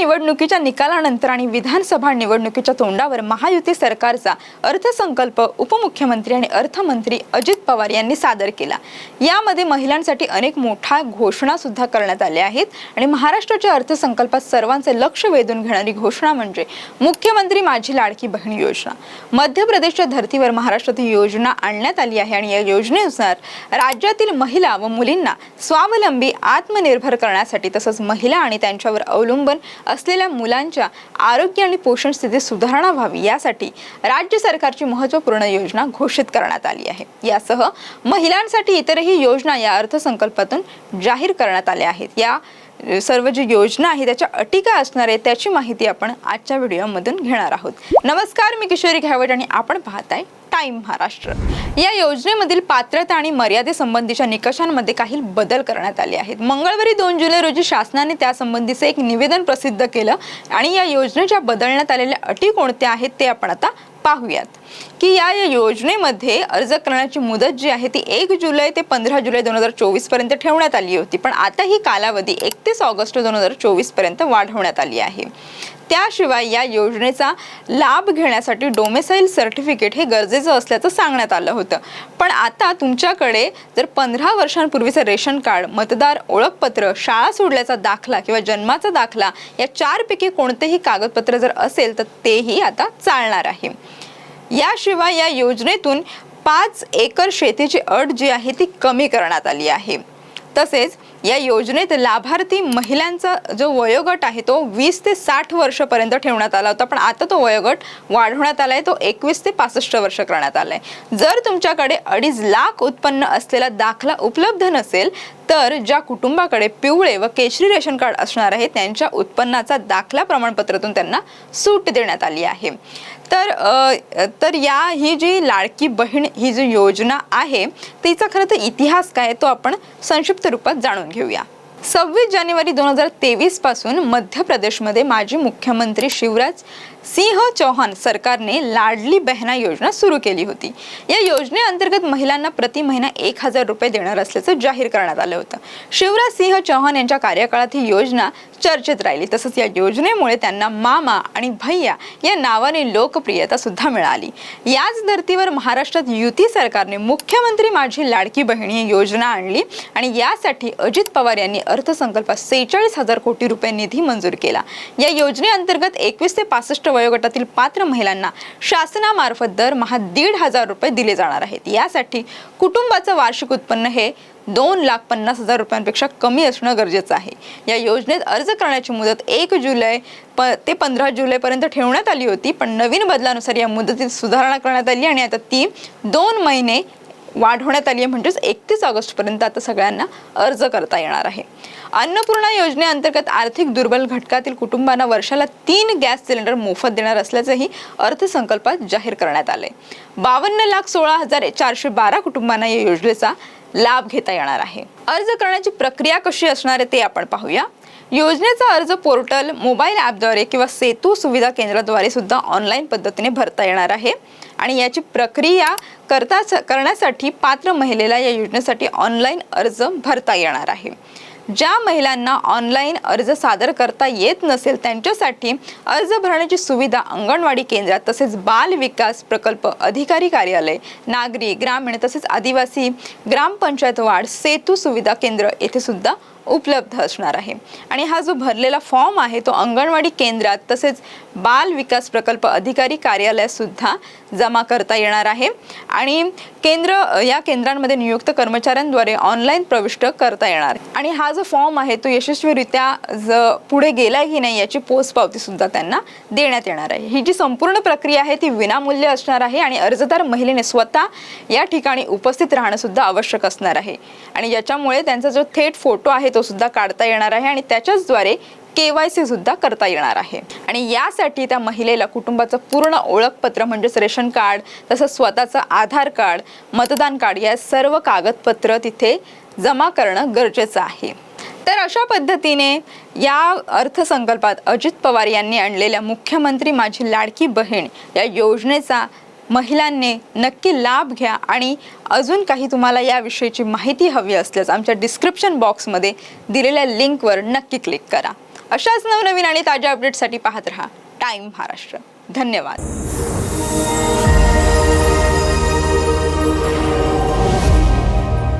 निवडणुकीच्या निकालानंतर आणि विधानसभा निवडणुकीच्या तोंडावर महायुती सरकारचा अर्थसंकल्प उपमुख्यमंत्री आणि अर्थमंत्री अजित पवार यांनी सादर केला. यामध्ये महिलांसाठी अनेक मोठ्या घोषणा सुद्धा करण्यात आल्या आहेत आणि महाराष्ट्राच्या अर्थसंकल्पात सर्वांचे लक्ष वेधून घेणारी घोषणा म्हणजे मुख्यमंत्री माझी लाडकी बहीण योजना. मध्य प्रदेशच्या धर्तीवर महाराष्ट्रात ही योजना आणण्यात आली आहे आणि या योजनेनुसार राज्यातील महिला व मुलींना स्वावलंबी आत्मनिर्भर करण्यासाठी तसंच महिला आणि त्यांच्यावर अवलंबून असलेल्या मुलांच्या आरोग्य आणि पोषण स्थितीत सुधारणा व्हावी यासाठी राज्य सरकारची महत्त्वपूर्ण योजना घोषित करण्यात आली आहे. यासह महिलांसाठी इतरही योजना या अर्थसंकल्पातून जाहीर करण्यात आल्या आहेत. या सर्व जी योजना आहे त्याच्या अटी काय असणार आहे त्याची माहिती आपण आजच्या व्हिडिओमधून घेणार आहोत. नमस्कार मी किशोरी घ्यावट आणि आपण पाहताय टाइम महाराष्ट्र. या योजनेमधील पात्रता आणि मर्यादेसंबंधीच्या निकषांमध्ये काही बदल करण्यात आले आहेत. मंगळवारी दोन जुलै रोजी शासनाने त्यासंबंधीचे एक निवेदन प्रसिद्ध केलं आणि या योजनेच्या बदलण्यात आलेल्या अटी कोणत्या आहेत ते आपण आता पाहूयात. की या या योजनेमध्ये अर्ज करण्याची मुदत जी आहे ती एक जुलै ते पंधरा जुलै दोन हजार चोवीसपर्यंत ठेवण्यात आली होती. पण आता ही कालावधी एकतीस ऑगस्ट दोन हजार चोवीसपर्यंत वाढवण्यात आली आहे. त्याशिवाय या योजनेचा लाभ घेण्यासाठी डोमेसाईल सर्टिफिकेट हे गरजेचं असल्याचं सांगण्यात आलं होतं. पण आता तुमच्याकडे जर पंधरा वर्षांपूर्वीचं रेशन कार्ड मतदार ओळखपत्र शाळा सोडल्याचा दाखला किंवा जन्माचा दाखला या चारपैकी कोणतेही कागदपत्र जर असेल तर तेही आता चालणार आहे. याशिवाय या योजनेतून पाच एकर शेतीची अट जी आहे ती कमी करण्यात आली आहे. तसेच या योजनेत लाभार्थी महिलांचा जो वयोगट आहे तो वीस ते साठ वर्षपर्यंत ठेवण्यात आला होता. पण आता तो वयोगट वाढवण्यात आला आहे तो एकवीस ते पासष्ट वर्ष करण्यात आला आहे जर तुमच्याकडे अडीच लाख उत्पन्न असलेला दाखला उपलब्ध नसेल तर ज्या कुटुंबाकडे पिवळे व केशरी रेशन कार्ड असणार आहे त्यांच्या उत्पन्नाचा दाखला प्रमाणपत्रातून त्यांना सूट देण्यात आली आहे. तर तर या ही जी लाडकी बहीण ही जी योजना आहे तिचा खरं तर इतिहास काय आहे तो आपण संक्षिप्त रूपात जाणून घेऊया. सव्वीस जानेवारी दोन हजार तेवीसपासून मध्य प्रदेशमध्ये माजी मुख्यमंत्री शिवराज सिंह चौहान सरकारने लाडली बहना योजना सुरू केली होती. या योजनेअंतर्गत महिलांना प्रति महिना एक हजार रुपये देणार असल्याचं जाहीर करण्यात आलं होतं. शिवराज सिंह चौहान यांच्या कार्यकाळात ही योजना चर्चेत राहिली. तसंच या योजनेमुळे त्यांना मामा आणि भैया या नावाने लोकप्रियता सुद्धा मिळाली. याच धर्तीवर महाराष्ट्रात युती सरकारने मुख्यमंत्री माझी लाडकी बहिणी ही योजना आणली आणि यासाठी अजित पवार यांनी अर्थसंकल्पात सेहेचाळीस हजार कोटी रुपये निधी मंजूर केला. या योजनेअंतर्गत एकवीस ते पासष्ट वयोगटातील पात्र महिलांना शासनामार्फत दर महा दीड हजार रुपये दिले जाणार आहेत. यासाठी कुटुंबाचं वार्षिक उत्पन्न हे दोन लाख पन्नास हजार रुपयांपेक्षा कमी असणं गरजेचं आहे. या योजनेत अर्ज करण्याची मुदत एक जुलै प ते पंधरा जुलैपर्यंत ठेवण्यात आली होती पण नवीन बदलानुसार या मुदतीत सुधारणा करण्यात आली आणि आता ती दोन महिने वाढवण्यात आली आहे. म्हणजेच एकतीस ऑगस्टपर्यंत आता सगळ्यांना अर्ज करता येणार आहे. अन्नपूर्णा योजनेअंतर्गत आर्थिक दुर्बल घटकातील कुटुंबांना वर्षाला तीन गॅस सिलेंडर मोफत देणार असल्याचंही अर्थसंकल्पात जाहीर करण्यात आलंय. बावन्न लाख सोळा हजार चारशे बारा कुटुंबांना या योजनेचा लाभ घेता येणार आहे. अर्ज करण्याची प्रक्रिया कशी असणार आहे ते आपण पाहूया. योजनेचा अर्ज पोर्टल मोबाईल ॲपद्वारे किंवा सेतू सुविधा केंद्राद्वारे सुद्धा ऑनलाईन पद्धतीने भरता येणार आहे. आणि याची प्रक्रिया करता करण्यासाठी पात्र महिलेला या योजनेसाठी ऑनलाईन अर्ज भरता येणार आहे. ज्या महिलांना ऑनलाईन अर्ज सादर करता येत नसेल त्यांच्यासाठी अर्ज भरण्याची सुविधा अंगणवाडी केंद्रात तसेच बाल विकास प्रकल्प अधिकारी कार्यालय नागरी ग्रामीण तसेच आदिवासी ग्रामपंचायत वाढ सेतू सुविधा केंद्र येथे सुद्धा उपलब्ध असणार आहे. आणि हा जो भरलेला फॉर्म आहे तो अंगणवाडी केंद्रात तसेच बाल विकास प्रकल्प अधिकारी कार्यालयात सुद्धा जमा करता येणार आहे. आणि केंद्र या केंद्रांमध्ये नियुक्त कर्मचाऱ्यांद्वारे ऑनलाईन प्रविष्ट करता येणार. आणि हा जो फॉर्म आहे तो यशस्वीरित्या ज पुढे गेला की नाही याची पोचपावतीसुद्धा पावती सुद्धा त्यांना देण्यात येणार आहे. ही जी संपूर्ण प्रक्रिया आहे ती विनामूल्य असणार आहे आणि अर्जदार महिलेने स्वतः या ठिकाणी उपस्थित राहणं सुद्धा आवश्यक असणार आहे. आणि याच्यामुळे त्यांचा जो थेट फोटो आहे तो सुद्धा काढता येणार आहे आणि त्याच्याचद्वारे के वाय सी सुद्धा करता येणार आहे. आणि यासाठी त्या महिलेला कुटुंबाचं पूर्ण ओळखपत्र म्हणजेच रेशन कार्ड तसंच स्वतःचं आधार कार्ड मतदान कार्ड या सर्व कागदपत्र तिथे जमा करणं गरजेचं आहे. तर अशा पद्धतीने या अर्थसंकल्पात अजित पवार यांनी आणलेल्या मुख्यमंत्री माझी लाडकी बहीण या योजनेचा महिलांनी नक्की लाभ घ्या आणि अजून काही तुम्हाला याविषयीची माहिती हवी असल्यास आमच्या डिस्क्रिप्शन बॉक्समध्ये दिलेल्या लिंकवर नक्की क्लिक करा. अशाच नवनवीन आणि ताज्या अपडेटसाठी पाहत रहा. टाईम महाराष्ट्र. धन्यवाद.